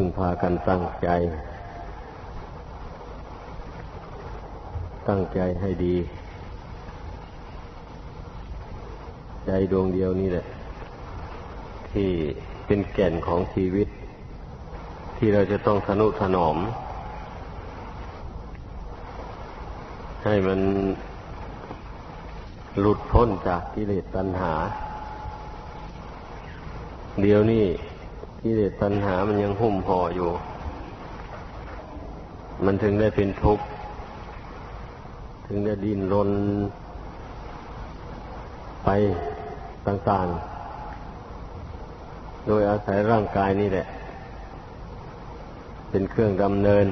พึ่งพากันตั้งใจ ตั้งใจให้ดี ใจดวงเดียวนี่แหละ ที่เป็นแก่นของชีวิต ที่เราจะต้องทนุถนอม ให้มันหลุดพ้นจากกิเลสตัณหา เดี๋ยวนี้ กิเลสตัณหามันยังหุ้มห่ออยู่ มันถึงได้เป็นทุกข์ ถึงได้ดิ้นรนไปต่างๆ โดยอาศัยร่างกายนี่แหละ เป็นเครื่องดำเนิน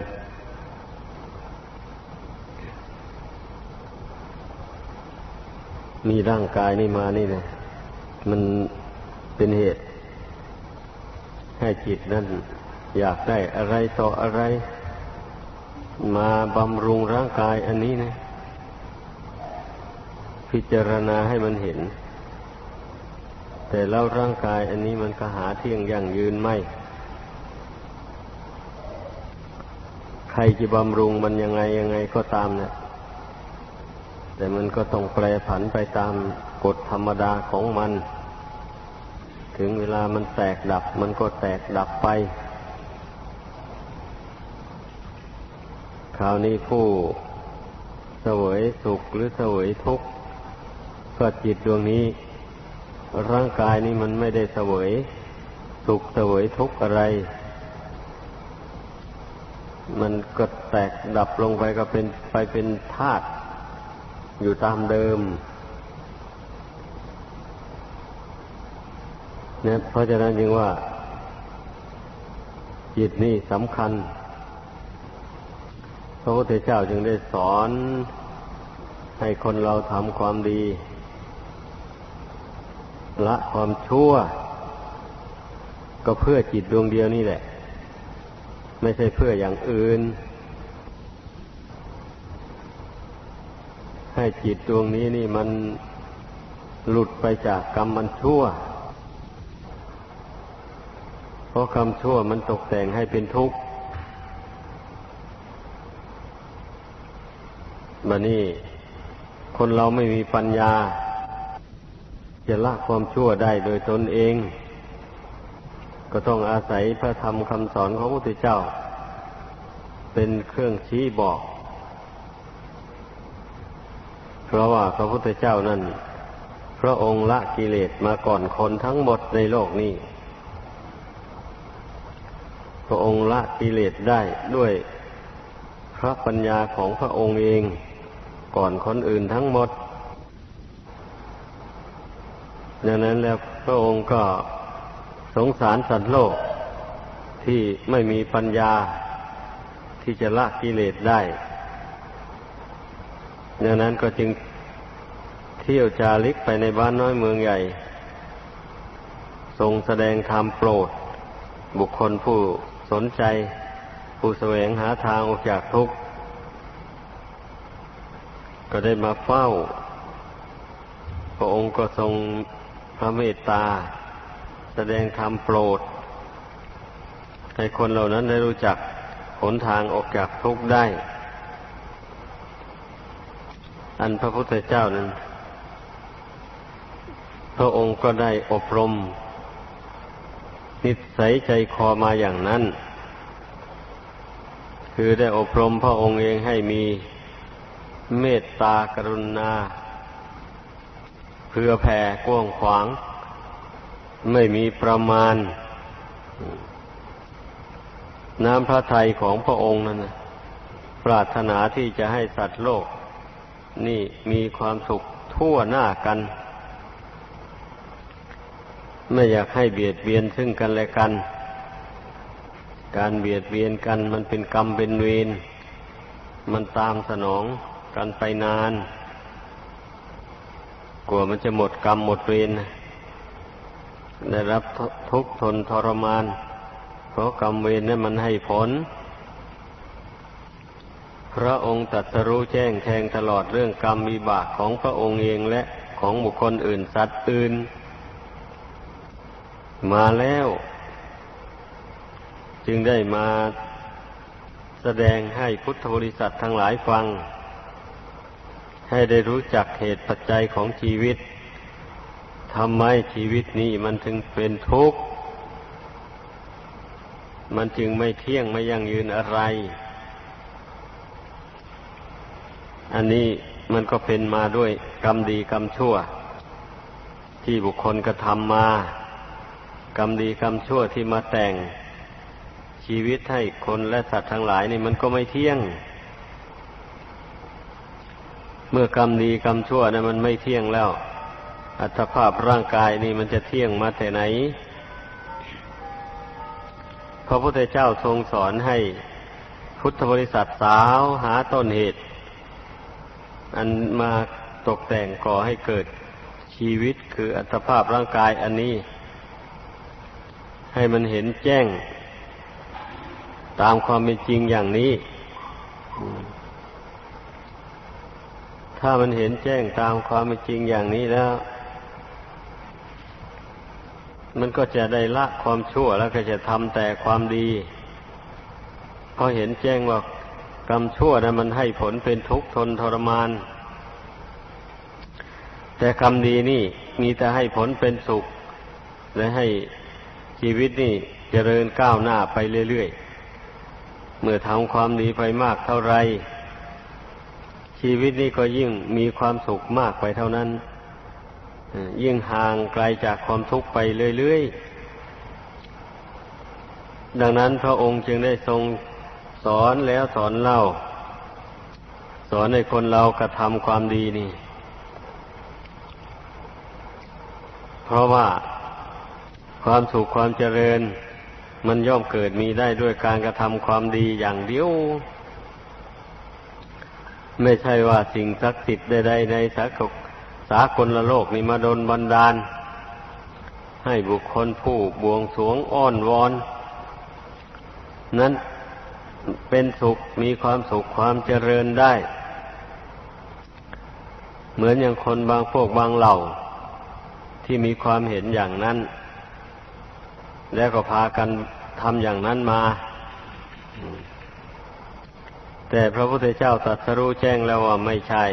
มีร่างกายนี่มานี่เลยมันเป็นเหตุ ให้จิตนั้นอยากได้อะไรต่ออะไร มาบำรุงร่างกายอันนี้นะ พิจารณาให้มันเห็น แต่แล้วร่างกายอันนี้มันก็หาเที่ยงยั่งยืนไม่ ใครจะบำรุงมันยังไงยังไงก็ตามเนะแต่มันก็ต้องแปรผันไปตามกฎธรรมดาของมัน ถึงเวลามันแตกดับ มันก็แตกดับไป คราวนี้ผู้เสวยสุขหรือเสวยทุกข์ก็จิตดวงนี้ ร่างกายนี้มันไม่ได้เสวยสุขเสวยทุกข์อะไร มันก็แตกดับลงไปก็เป็นไปเป็นธาตุอยู่ตามเดิม เนี่ยเพราะฉะนั้นจึงว่า จิตนี่สำคัญ พระพุทธเจ้าจึงได้สอน ให้คนเราทำความดี ละความชั่ว ก็เพื่อจิตดวงเดียวนี่แหละ ไม่ใช่เพื่ออย่างอื่น ให้จิตดวงนี้นี่มันหลุดไปจากกรรมมันชั่ว ราะคำชั่วมันตกแต่งให้เป็นทุกข์มานี่ คนเราไม่มีปัญญา จะละความชั่วได้โดยตนเอง ก็ต้องอาศัยพระธรรมคำสอนของพระพุทธเจ้า เป็นเครื่องชี้บอก เพราะว่าพระพุทธเจ้านั้นพระองค์ละกิเลสมาก่อนคนทั้งหมดในโลกนี้ พระองค์ละกิเลสได้ด้วยพระปัญญาของพระองค์เองก่อนคนอื่นทั้งหมดดังนั้นแล้วพระองค์ก็สงสารสัตว์โลกที่ไม่มีปัญญาที่จะละกิเลสได้ดังนั้นก็จึงเที่ยวจาริกไปในบ้านน้อยเมืองใหญ่ ทรงแสดงธรรมโปรด บุคคลผู้ สนใจผู้แสวงหาทางออกจากทุกข์ ก็ได้มาเฝ้า พระองค์ก็ทรงพระเมตตา แสดงธรรมโปรด ให้คนเหล่านั้นได้รู้จักหนทางออกจากทุกข์ได้ อันพระพุทธเจ้านั้น พระองค์ก็ได้อบรม นิสัยใจคอมาอย่างนั้น คือได้อบรมพระองค์เองให้มีเมตตากรุณา เพื่อแผ่กว้างขวาง ไม่มีประมาณ น้ำพระทัยของพระองค์นั้นปรารถนาที่จะให้สัตว์โลก นี่มีความสุขทั่วหน้ากัน ไม่อยากให้เบียดเบียนซึ่งกันและกัน การเบียดเบียนกันมันเป็นกรรมเป็นเวร มันตามสนองกันไปนาน กลัวมันจะหมดกรรมหมดเวร ได้รับทุกข์ทนทรมาน เพราะกรรมเวรนั้นมันให้ผล พระองค์ตรัสรู้แจ้งแทงตลอดเรื่องกรรมมีบากของพระองค์เองและของบุคคลอื่นสัตว์อื่น มาแล้ว จึงได้มาแสดงให้พุทธบริษัททั้งหลายฟัง ให้ได้รู้จักเหตุปัจจัยของชีวิตทำไมชีวิตนี้มันถึงเป็นทุกข์ มันจึงไม่เที่ยงไม่ยั่งยืนอะไร อันนี้มันก็เป็นมาด้วยกรรมดีกรรมชั่ว ที่บุคคลกระทำมา กรรมดีกรรมชั่วที่มาแต่งชีวิตให้คนและสัตว์ทั้งหลายนี่มันก็ไม่เที่ยง เมื่อกรรมดีกรรมชั่วนะมันไม่เที่ยงแล้ว อัตภาพร่างกายนี่มันจะเที่ยงมาแต่ไหน พระพุทธเจ้าทรงสอนให้พุทธบริษัทสาวหาต้นเหตุ อันมาตกแต่งก่อให้เกิดชีวิตคืออัตภาพร่างกายอันนี้ ให้มันเห็นแจ้ง ตามความเป็นจริงอย่างนี้ ถ้ามันเห็นแจ้งตามความเป็นจริงอย่างนี้แล้ว มันก็จะได้ละความชั่วแล้วก็จะทำแต่ความดีพอเห็นแจ้งว่ากรรมชั่วนะมันให้ผลเป็นทุกข์ทนทรมาน แต่กรรมดีนี่มีแต่ให้ผลเป็นสุข และให้ ชีวิตนี่เจริญก้าวหน้าไปเรื่อยๆ เมื่อทำความดีไปมากเท่าไร ชีวิตนี้ก็ยิ่งมีความสุขมากไปเท่านั้น ยิ่งห่างไกลจากความทุกข์ไปเรื่อยๆ ดังนั้นพระองค์จึงได้ทรงสอนแล้วสอนเล่า สอนให้คนเรากระทำความดีนี่ เพราะว่า ความสุขความเจริญ มันย่อมเกิดมีได้ด้วยการกระทำความดีอย่างเดียว ไม่ใช่ว่าสิ่งศักดิ์สิทธิ์ใดๆในสากสากลโลกนี้มาดนบันดาล ให้บุคคลผู้บวงสวงอ้อนวอน นั้นเป็นสุขมีความสุขความเจริญได้ เหมือนอย่างคนบางพวกบางเหล่า ที่มีความเห็นอย่างนั้น แล้วก็พากันทำอย่างนั้นมา แต่พระพุทธเจ้าตรัสรู้แจ้งแล้วว่าไม่ใช่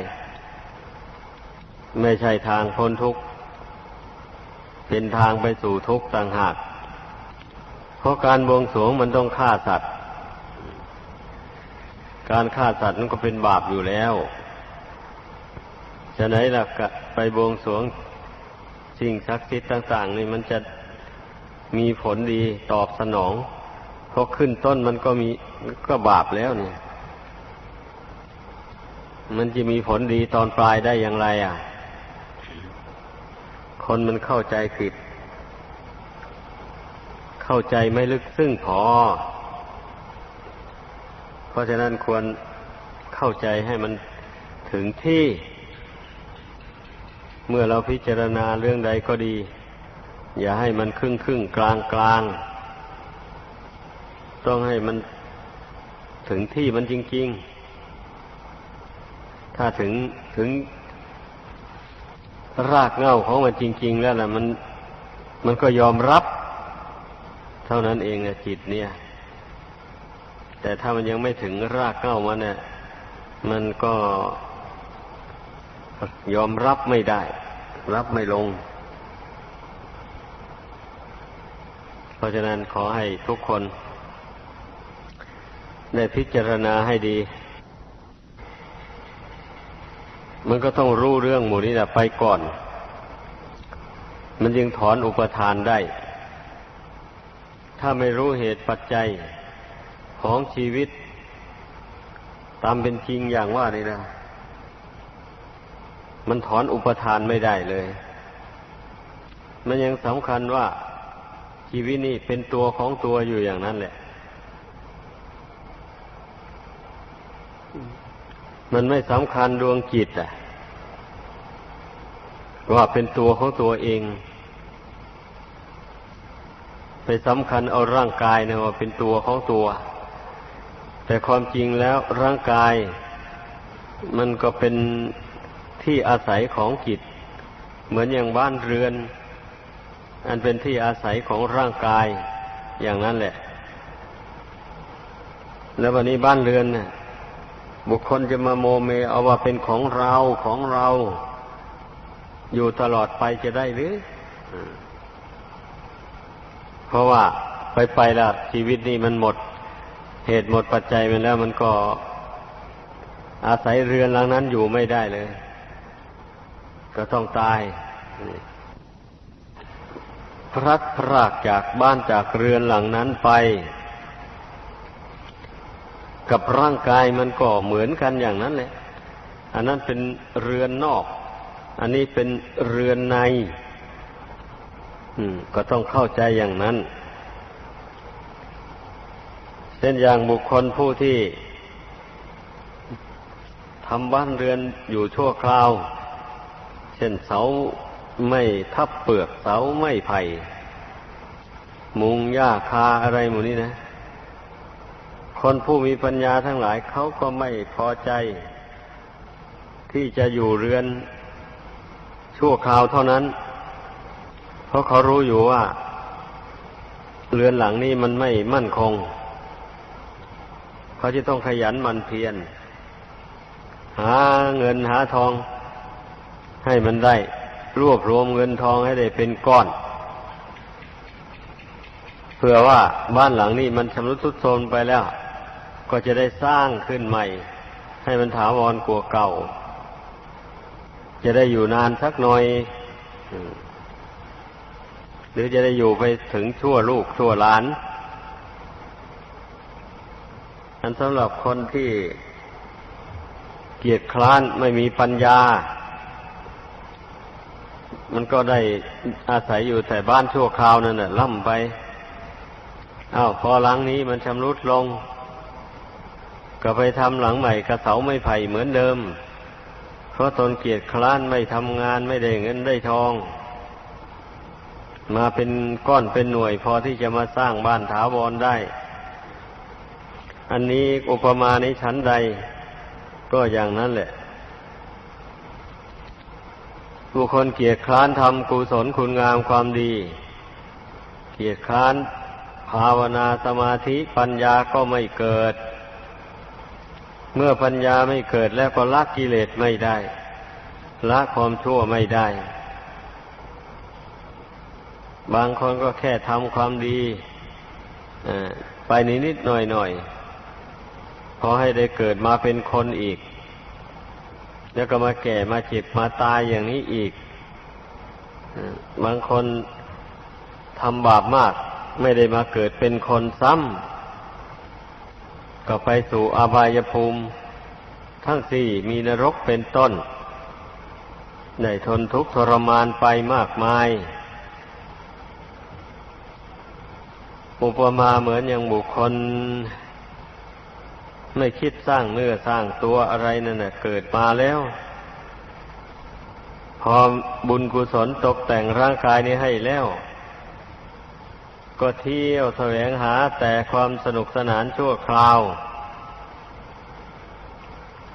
ไม่ใช่ทางพ้นทุกข์ เป็นทางไปสู่ทุกข์ต่างหาก เพราะการบวงสรวงมันต้องฆ่าสัตว์ การฆ่าสัตว์นั้นก็เป็นบาปอยู่แล้วจะไหนล่ะไปบวงสรวงสิ่งศักดิ์สิทธิ์ต่าง ๆ นี่มันจะ มีผลดีตอบสนองเพราขึ้นต้นมันก็มีก็บาปแล้วเนี่ย มันจะมีผลดีตอนปลายได้อย่างไร อะ คนมันเข้าใจผิด เข้าใจไม่ลึกซึ้งพอ เพราะฉะนั้นควรเข้าใจให้มันถึงที่ เมื่อเราพิจารณาเรื่องใดก็ดี อย่าให้มันครึ่งครึ่งกลางกลางต้องให้มันถึงที่มันจริง ๆ ถ้าถึงถึงรากเง้าของมันจริง ๆ แล้วนะมันมันก็ยอมรับ เท่านั้นเองนะจิตเนี่ย แต่ถ้ามันยังไม่ถึงรากเก้ามันเนี่ยมันก็ยอมรับไม่ได้ รับไม่ลง เพ ราะฉะนั้นขอให้ทุกคน ได้พิจารณาให้ดี มันก็ต้องรู้เรื่องหมู่นี้แหละไปก่อน มันยังถอนอุปทานได้ ถ้าไม่รู้เหตุปัจจัยของชีวิต ตามเป็นจริงอย่างว่านี่นะ มันถอนอุปทานไม่ได้เลย มันยังสำคัญว่า ชีวิตนี่เป็นตัวของตัวอยู่อย่างนั้นแหละ มันไม่สำคัญดวงจิตอะว่าเป็นตัวของตัวเอง ไปสำคัญเอาร่างกายนะว่าเป็นตัวของตัว แต่ความจริงแล้วร่างกาย มันก็เป็นที่อาศัยของจิต เหมือนอย่างบ้านเรือน อันเป็นที่อาศัยของร่างกายอย่างนั้นแหละ แล้ววันนี้บ้านเรือนเนี่ยบุคคลจะมาโมเมเอาว่าเป็นของเราของเรา อยู่ตลอดไปจะได้หรือ เพราะว่าไปไปแล้วชีวิตนี้มันหมด เหตุหมดปัจจัยไปแล้วมันก็อาศัยเรือนหลังนั้นอยู่ไม่ได้เลย ก็ต้องตาย พลัดพรากจากบ้านจากเรือนหลังนั้นไป กับร่างกายมันก็เหมือนกันอย่างนั้นแหละ อันนั้นเป็นเรือนนอก อันนี้เป็นเรือนในอืมก็ต้องเข้าใจอย่างนั้น เช่นอย่างบุคคลผู้ที่ทำบ้านเรือนอยู่ชั่วคราว เช่นเสา ไม่ทับเปลือกเสาไม่ไผ่มุงหญ้าคาอะไรหมูนี้นะ คนผู้มีปัญญาทั้งหลายเขาก็ไม่พอใจ ที่จะอยู่เรือนชั่วคราวเท่านั้น เพราะเขารู้อยู่ว่า เรือนหลังนี้มันไม่มั่นคง เขาจะต้องขยันมันเพียรหาเงินหาทองให้มันได้ รวบรวมเงินทองให้ได้เป็นก้อน เพื่อว่าบ้านหลังนี้มันชำรุดทรุดโทรมไปแล้ว ก็จะได้สร้างขึ้นใหม่ ให้มันถาวรกว่าเก่า จะได้อยู่นานสักหน่อย หรือจะได้อยู่ไปถึงชั่วลูกชั่วหลานอันสำหรับคนที่เกียจคร้านไม่มีปัญญา มันก็ได้อาศัยอยู่แต่บ้านชั่วคราวนั่นแหละล่ำไปอา้าวพอหลังนี้มันชำรุดลง ก็ไปทำหลังใหม่กระเสาไม่ไผ่เหมือนเดิม เพราะตนเกียจคร้านไม่ทำงานไม่ได้เงินได้ทอง มาเป็นก้อนเป็นหน่วยพอที่จะมาสร้างบ้านถาวรได้ อันนี้อุปมาในชั้นใด ก็อย่างนั้นแหละ บุคคลเกียรคร้านทำกุศลคุณงามความดี เกียรคร้านภาวนาสมาธิปัญญาก็ไม่เกิด เมื่อปัญญาไม่เกิดแล้วก็ละกิเลสไม่ได้ ละความชั่วไม่ได้ บางคนก็แค่ทำความดีไปนิดนิดหน่อยหน่อยพอให้ได้เกิดมาเป็นคนอีก แล้วก็มาแก่มาเจ็บมาตายอย่างนี้อีก บางคนทำบาปมาก ไม่ได้มาเกิดเป็นคนซ้ำก็ไปสู่อบายภูมิ ทั้งสี่มีนรกเป็นต้นได้ทนทุกข์ทรมานไปมากมาย อุปมาเหมือนอย่างบุคคล ไม่คิดสร้างเนื้อสร้างตัวอะไรนั่นนะเกิดมาแล้ว พอบุญกุศลตกแต่งร่างกายนี้ให้แล้ว ก็เที่ยวแสวงหาแต่ความสนุกสนานชั่วคราว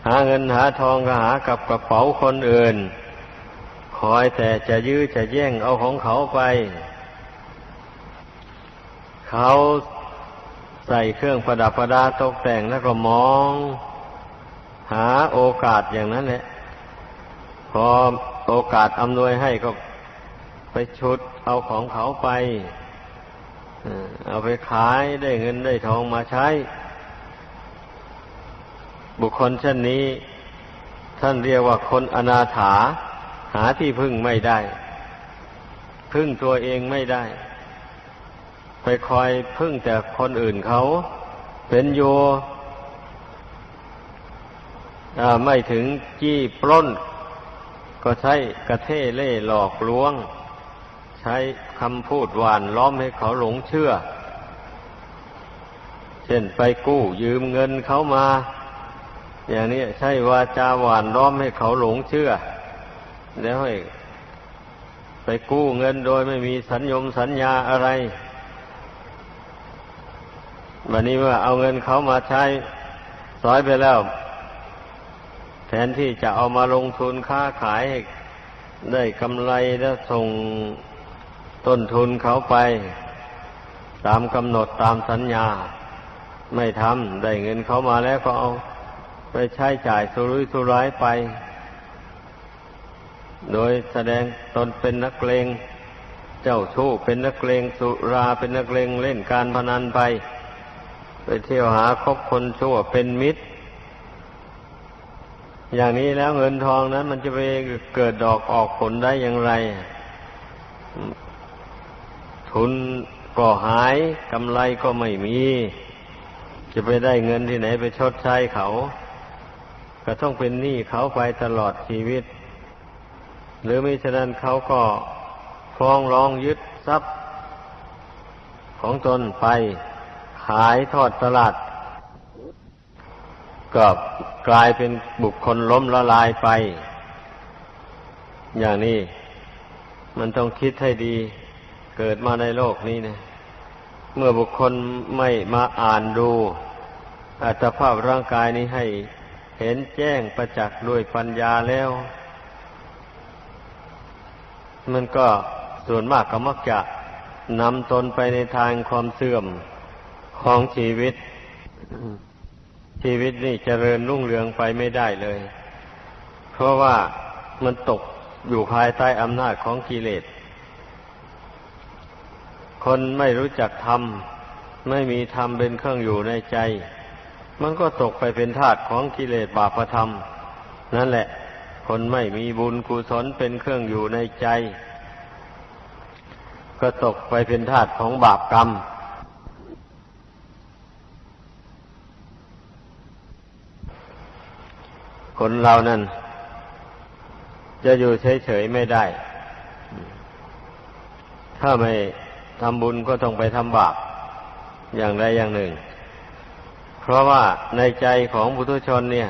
หาเงินหาทองก็หากับกระเป๋าคนอื่น คอยแต่จะยื้อจะแย่งเอาของเขาไป เขา ใส่เครื่องประดับประดาตกแต่งแล้วก็มอง หาโอกาสอย่างนั้นแหละพอโอกาสอำนวยให้ก็ไปชุดเอาของเขาไปเอาไปขายได้เงินได้ทองมาใช้ บุคคลเช่นนี้ ท่านเรียกว่าคนอนาถา หาที่พึ่งไม่ได้ พึ่งตัวเองไม่ได้ ไปคอยพึ่งแต่คนอื่นเขาเป็นโยไม่ถึงจี้ปล้น ก็ใช้กระเทเล่หลอกลวง ใช้คำพูดหวานล้อมให้เขาหลงเชื่อ เช่นไปกู้ยืมเงินเขามา อย่างนี้ใช่วาจาหวานล้อมให้เขาหลงเชื่อ แล้วให้ไปกู้เงินโดยไม่มีสัญญมสัญญาอะไร วันนี้เมื่อเอาเงินเขามาใช้สอยไปแล้ว แทนที่จะเอามาลงทุนค้าขายได้กำไรแล้วส่งต้นทุนเขาไป ตามกำหนดตามสัญญา ไม่ทำได้เงินเขามาแล้วก็เอาไปใช้จ่ายสุรุ่ยสุร่ายไป โดยแสดงตนเป็นนักเลง เจ้าชู้เป็นนักเลงสุราเป็นนักเลงเล่นการพนันไป ไปเที่ยวหาคบคนชั่วเป็นมิตร อย่างนี้แล้วเงินทองนั้น มันจะไปเกิดดอกออกผลได้อย่างไร ทุนก็หายกำไรก็ไม่มี จะไปได้เงินที่ไหนไปชดใช้เขา ก็ต้องเป็นหนี้เขาไปตลอดชีวิต หรือไม่ฉะนั้นเขาก็ฟ้องร้องยึดทรัพย์ของตนไป ขายทอดตลาดก็กลายเป็นบุคคลล้มละลายไป อย่างนี้มันต้องคิดให้ดี เกิดมาในโลกนี้นะเมื่อบุคคลไม่มาอ่านดู อัตภาพร่างกายนี้ให้เห็นแจ้งประจักษ์ด้วยปัญญาแล้ว มันก็ส่วนมากก็มักจะนำตนไปในทางความเสื่อม ของชีวิต ชีวิตนี่เจริญรุ่งเรืองไปไม่ได้เลย เพราะว่ามันตกอยู่ภายใต้อำนาจของกิเลส คนไม่รู้จักธรรม ไม่มีธรรมเป็นเครื่องอยู่ในใจ มันก็ตกไปเป็นทาสของกิเลสบาปธรรม นั่นแหละ คนไม่มีบุญกุศลเป็นเครื่องอยู่ในใจ ก็ตกไปเป็นทาสของบาปกรรม คนเรานั้น จะอยู่เฉยๆไม่ได้ ถ้าไม่ทำบุญก็ต้องไปทำบาปอย่างใดอย่างหนึ่ง เพราะว่าในใจของบุตุชนเนี่ย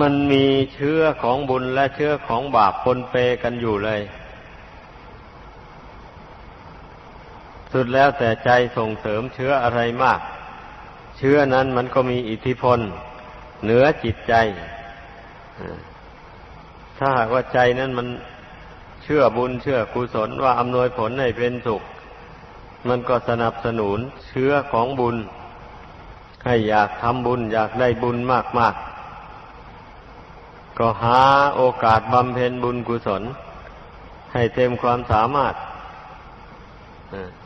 มันมีเชื้อของบุญและเชื้อของบาปปนเปกันอยู่เลย สุดแล้วแต่ใจส่งเสริมเชื้ออะไรมาก เชื้อนั้นมันก็มีอิทธิพล เหนือจิตใจ ถ้าหากว่าใจนั้นมันเชื่อบุญเชื่อกุศลว่าอำนวยผลให้เป็นสุข มันก็สนับสนุนเชื้อของบุญ ให้อยากทำบุญอยากได้บุญมากๆ ก็หาโอกาสบำเพ็ญบุญกุศล ให้เต็มความสามารถ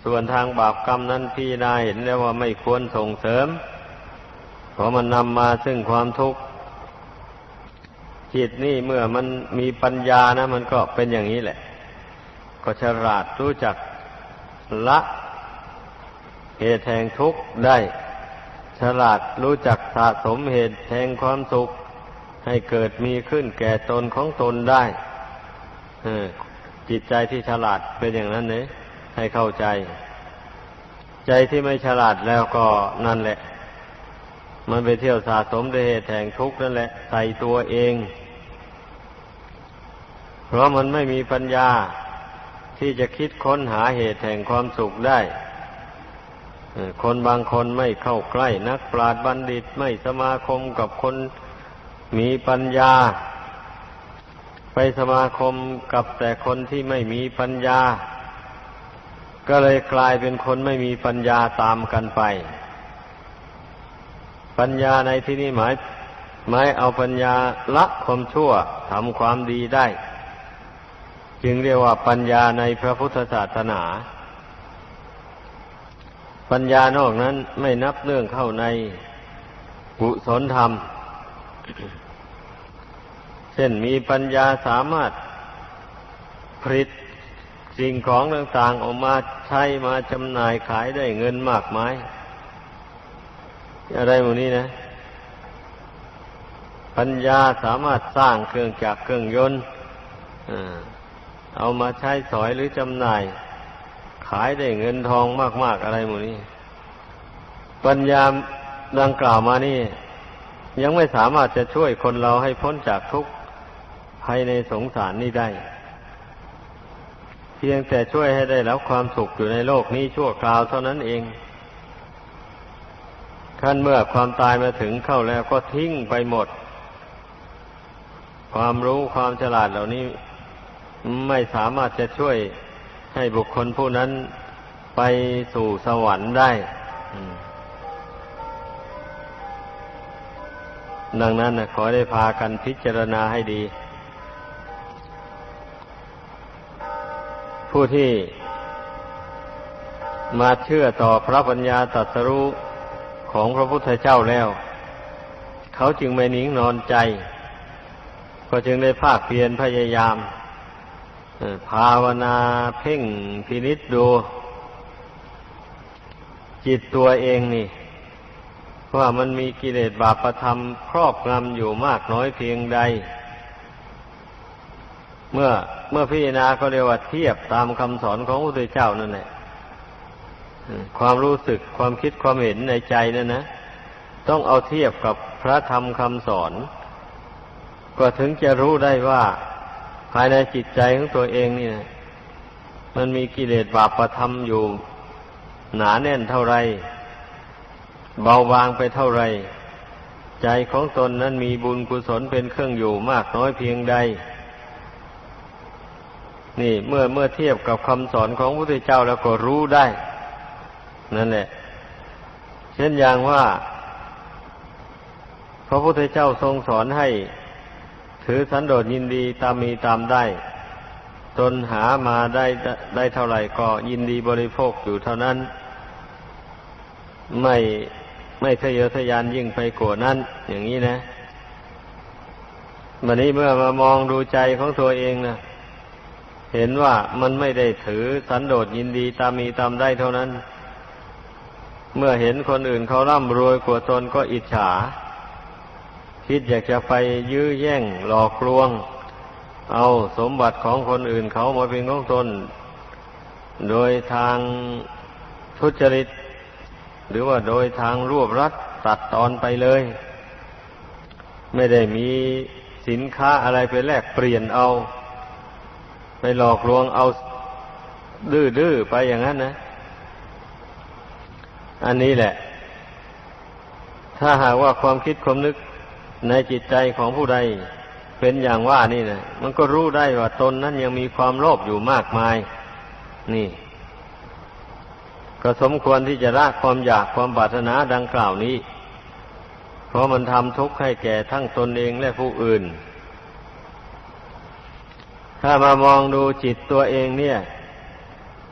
ส่วนทางบาปกรรมนั้นพี่นาเห็นแล้วว่าไม่ควรส่งเสริม เพราะมันนำมาซึ่งความทุกข์จิตนี่เมื่อมันมีปัญญานะ มันก็เป็นอย่างนี้แหละ ก็ฉลาดรู้จักละเหตุแห่งทุกข์ได้ ฉลาดรู้จักสะสมเหตุแห่งความสุข ให้เกิดมีขึ้นแก่ตนของตนได้จิตใจที่ฉลาดเป็นอย่างนั้นเนี่ยให้เข้าใจ ใจที่ไม่ฉลาดแล้วก็นั่นแหละ มันไปเที่ยวสะสมด้วยเหตุแห่งทุกข์นั่นแหละใส่ตัวเอง เพราะมันไม่มีปัญญาที่จะคิดค้นหาเหตุแห่งความสุขได้คนบางคนไม่เข้าใกล้นักปราชญ์บัณฑิตไม่สมาคมกับคนมีปัญญา ไปสมาคมกับแต่คนที่ไม่มีปัญญา ก็เลยกลายเป็นคนไม่มีปัญญาตามกันไป ปัญญาในที่นี้หมายหมายเอาปัญญาละความชั่วทำความดีได้ จึงเรียกว่าปัญญาในพระพุทธศาสนา ปัญญานอกนั้นไม่นับเรื่องเข้าในกุศลธรรม เช่นมีปัญญาสามารถผลิตสิ่งของต่างๆออกมาใช้มาจำหน่ายขายได้เงินมากมาย อะไรหมดนี้นะ ปัญญาสามารถสร้างเครื่องจักรเครื่องยนต์เอามาใช้สอยหรือจำหน่าย ขายได้เงินทองมากๆอะไรหมดนี้ ปัญญาดังกล่าวมานี่ ยังไม่สามารถจะช่วยคนเราให้พ้นจากทุกข์ภายในสงสารนี้ได้ เพียงแต่ช่วยให้ได้รับความสุขอยู่ในโลกนี้ชั่วคราวเท่านั้นเอง ขั้นเมื่อความตายมาถึงเข้าแล้วก็ทิ้งไปหมด ความรู้ความฉลาดเหล่านี้ ไม่สามารถจะช่วยให้บุคคลผู้นั้นไปสู่สวรรค์ได้ ดังนั้นนะขอได้พากันพิจารณาให้ดี ผู้ที่มาเชื่อต่อพระปัญญาตรัสรู้ ของพระพุทธเจ้าแล้ว เขาจึงไม่นิ่งนอนใจ ก็จึงได้ภาคเพียรพยายามภาวนาเพ่งพินิษดู จิตตัวเองนี่ว่ามันมีกิเลสบาปประทำครอบงำอยู่มากน้อยเพียงใด เมื่อเมื่อพิจารณาก็เรียกว่าเทียบตามคำสอนของพระพุทธเจ้านั่นแหละ ความรู้สึกความคิดความเห็นในใจนั่นนะ ต้องเอาเทียบกับพระธรรมคำสอน ก็ถึงจะรู้ได้ว่าภายในจิตใจของตัวเองนี่นะมันมีกิเลสบาปประทำอยู่ หนาแน่นเท่าไร เบาบางไปเท่าไร ใจของตนนั้นมีบุญกุศลเป็นเครื่องอยู่มากน้อยเพียงใด นี่เมื่อเมื่อเทียบกับคำสอนของพระพุทธเจ้าแล้วก็รู้ได้ นั่นแหละ เช่นอย่างว่า พระพุทธเจ้าทรงสอนให้ ถือสันโดษยินดีตามมีตามได้ตนหามาได้ได้เท่าไหร่ก็ยินดีบริโภคอยู่เท่านั้น ไม่ไม่ทะเยอทะยานยิ่งไปกว่านั้น อย่างนี้นะวันนี้เมื่อมามองดูใจของตัวเองนะเห็นว่ามันไม่ได้ถือสันโดษยินดีตามมีตามได้เท่านั้น เมื่อเห็นคนอื่นเขาร่ำรวยกว่าตนก็อิจฉา คิดอยากจะไปยื้อแย่งหลอกลวง เอาสมบัติของคนอื่นเขามาเป็นของตน โดยทางทุจริต หรือว่าโดยทางรวบรัดตัดตอนไปเลย ไม่ได้มีสินค้าอะไรไปแลกเปลี่ยนเอา ไปหลอกลวงเอาดื้อๆไปอย่างนั้นนะ อันนี้แหละ ถ้าหากว่าความคิดความนึกในจิตใจของผู้ใดเป็นอย่างว่านี่นะมันก็รู้ได้ว่าตนนั้นยังมีความโลภอยู่มากมาย นี่ ก็สมควรที่จะละความอยากความบาถนาดังกล่าวนี้ เพราะมันทำทุกข์ให้แก่ทั้งตนเองและผู้อื่น ถ้ามามองดูจิตตัวเองเนี่ย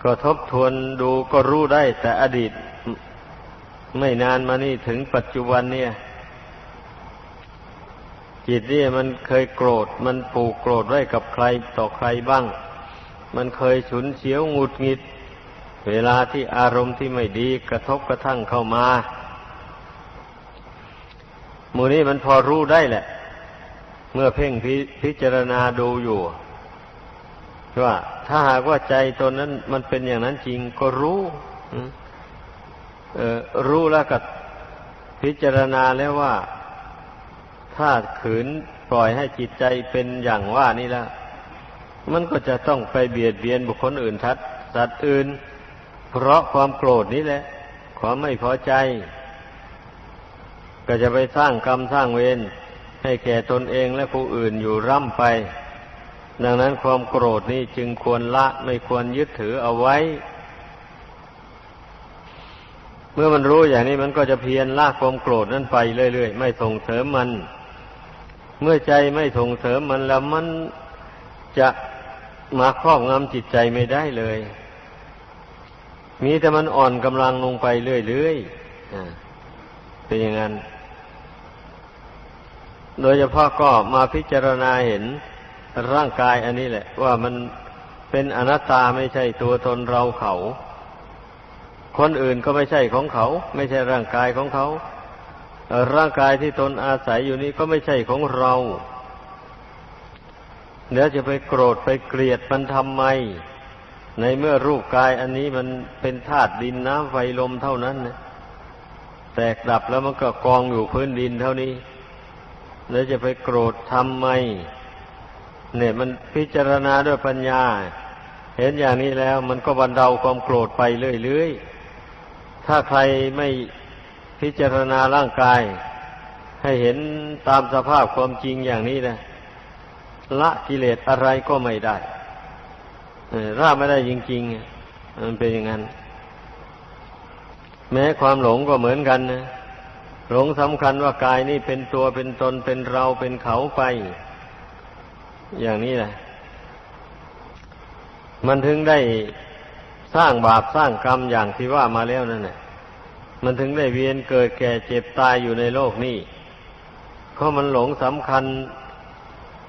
ก็ทบทวนดูก็รู้ได้แต่อดีต ไม่นานมานี่ถึงปัจจุบันเนี่ย จิตนี่มันเคยโกรธ มันผูกโกรธไว้กับใครต่อใครบ้าง มันเคยฉุนเฉียวงุดหงิด เวลาที่อารมณ์ที่ไม่ดีกระทบกระทั่งเข้ามามูนี้มันพอรู้ได้แหละ เมื่อเพ่งพพิจารณาดูอยู่ว่าถ้าหากว่าใจตนนั้น มันเป็นอย่างนั้นจริงก็รู้ รู้แล้วก็พิจารณาแล้วว่า ถ้าขืนปล่อยให้จิตใจเป็นอย่างว่านี่แล้วมันก็จะต้องไปเบียดเบียนบุคคลอื่นทัดสัตว์อื่น เพราะความโกรธนี้แหละ ความไม่พอใจ ก็จะไปสร้างกรรมสร้างเวรให้แก่ตนเองและผู้อื่นอยู่ร่ำไป ดังนั้นความโกรธนี้จึงควรละไม่ควรยึดถือเอาไว้ เมื่อมันรู้อย่างนี้มันก็จะเพียรลากความโกรธนั้นไปเรื่อยๆไม่ส่งเสริมมัน เมื่อใจไม่ส่งเสริมมันแล้วมันจะมาครอบงำจิตใจไม่ได้เลย มีแต่มันอ่อนกำลังลงไปเรื่อยๆเป็นอย่างนั้น โดยเฉพาะก็มาพิจารณาเห็นร่างกายอันนี้แหละ ว่ามันเป็นอนัตตาไม่ใช่ตัวตนเราเขา คนอื่นก็ไม่ใช่ของเขา ไม่ใช่ร่างกายของเขา ร่างกายที่ตนอาศัยอยู่นี้ก็ไม่ใช่ของเราเดี๋ยวจะไปโกรธไปเกลียดมันทำไม ในเมื่อรูปกายอันนี้มันเป็นธาตุดินน้ำไฟลมเท่านั้นนะแตกดับแล้วมันก็กองอยู่พื้นดินเท่านี้ แล้วจะไปโกรธทำไม เนี่ยมันพิจารณาด้วยปัญญา เห็นอย่างนี้แล้วมันก็บรรเทาความโกรธไปเรื่อยๆ ถ้าใครไม่พิจารณาร่างกาย ให้เห็นตามสภาพความจริงอย่างนี้นะละกิเลสอะไรก็ไม่ได้ละไม่ได้จริงๆมันเป็นอย่างนั้น แม้ความหลงก็เหมือนกันนะหลงสำคัญว่ากายนี่เป็นตัวเป็นตนเป็นเราเป็นเขาไป อย่างนี้แหละ มันถึงได้ สร้างบาปสร้างกรรมอย่างที่ว่ามาแล้วนั่นแหละมันถึงได้เวียนเกิดแก่เจ็บตายอยู่ในโลกนี้เพราะมันหลงสำคัญ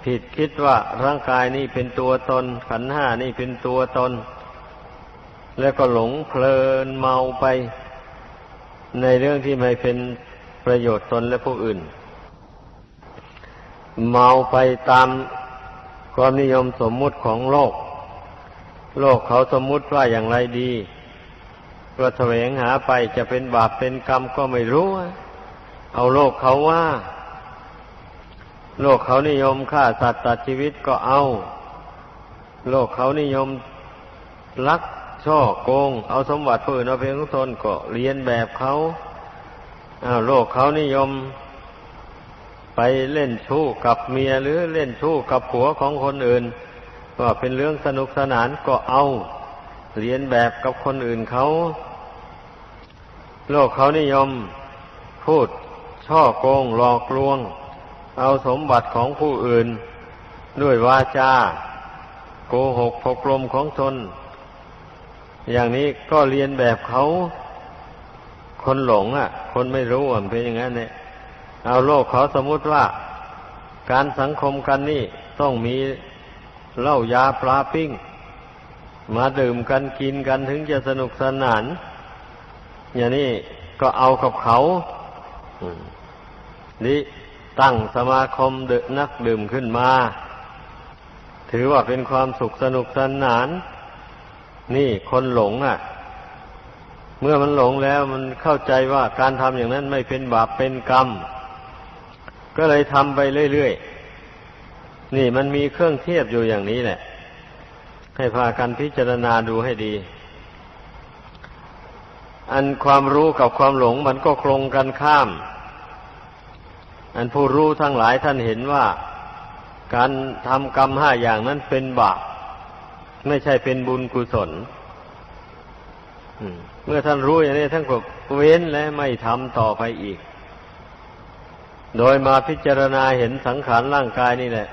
ผิดคิดว่าร่างกายนี่เป็นตัวตน ขันห้านี่เป็นตัวตน แล้วก็หลงเพลินเมาไป ในเรื่องที่ไม่เป็นประโยชน์ตนและผู้อื่น เมาไปตามความนิยมสมมุติของโลก โลกเขาสมมุติว่าอย่างไรดีก็แสวงหาไปจะเป็นบาปเป็นกรรมก็ไม่รู้ เอาโลกเขาว่า โลกเขานิยมฆ่าสัตว์ตัดชีวิตก็เอา โลกเขานิยมลักช่อโกง เอาสมบัติผู้อื่นเอาเพียงตนก็เรียนแบบเขาอาโลกเขานิยม ไปเล่นชู้กับเมียหรือเล่นชู้กับผัวของคนอื่น ก็เป็นเรื่องสนุกสนานก็เอาเรียนแบบกับคนอื่นเขา โลกเขานิยมพูดช่อโกงหลอกลวง เอาสมบัติของผู้อื่น ด้วยวาจาโกหกพกลมของตนอย่างนี้ก็เรียนแบบเขา คนหลงอะ คนไม่รู้อะเป็นอย่างนั้นเนี่ยเอาโลกเขาสมมติว่า การสังคมกันนี่ต้องมี เหล้ายาปลาปิ้ง มาดื่มกันกินกันถึงจะสนุกสนาน อย่างนี้ก็เอากับเขานี่ตั้งสมาคมดึกนักดื่มขึ้นมา ถือว่าเป็นความสุขสนุกสนาน นี่คนหลงอะ เมื่อมันหลงแล้วมันเข้าใจว่าการทำอย่างนั้นไม่เป็นบาปเป็นกรรม ก็เลยทำไปเรื่อยๆ นี่มันมีเครื่องเทียบอยู่อย่างนี้แหละ ให้พากันพิจารณาดูให้ดี อันความรู้กับความหลงมันก็คลงกันข้าม อันผู้รู้ทั้งหลายท่านเห็นว่า การทำกรรมห้าอย่างนั้นเป็นบาปไม่ใช่เป็นบุญกุศลเมื่อท่านรู้อย่างนี้ท่านก็เว้นและไม่ทำต่อไปอีก โดยมาพิจารณาเห็นสังขารร่างกายนี่แหละ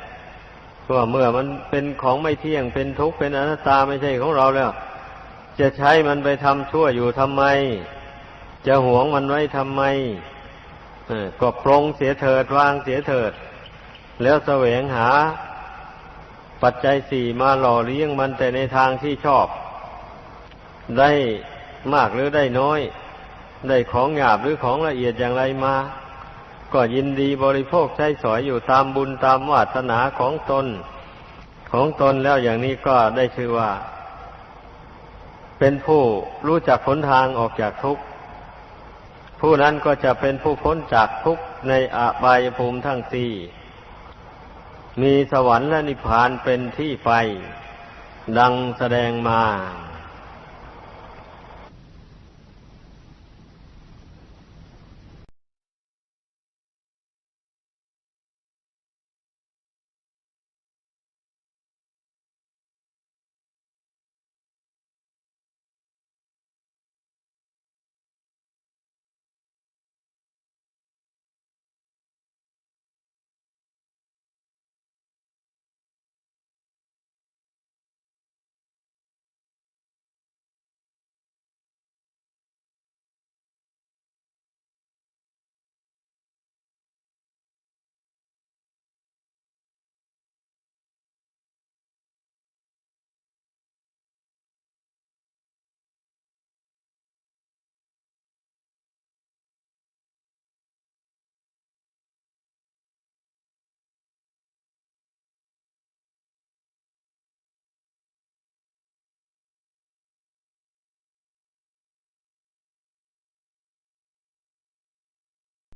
ว่าเมื่อมันเป็นของไม่เที่ยงเป็นทุกข์เป็นอนัตตาไม่ใช่ของเราแล้ว จะใช้มันไปทำชั่วอยู่ทำไม จะหวงมันไว้ทำไมก็ปรงเสียเถิดวางเสียเถิด แล้วแสวงหา ปัจจัยสี่มาหล่อเลี้ยงมันแต่ในทางที่ชอบ ได้มากหรือได้น้อย ได้ของหยาบหรือของละเอียดอย่างไรมา ก็ยินดีบริโภคใช้สอยอยู่ตามบุญตามวาสนาของตน ของตนแล้วอย่างนี้ก็ได้ชื่อว่า เป็นผู้รู้จักผลทางออกจากทุกข์ ผู้นั้นก็จะเป็นผู้พ้นจากทุกข์ในอบายภูมิทั้งสี่มีสวรรค์และนิพพานเป็นที่ไป ดังแสดงมา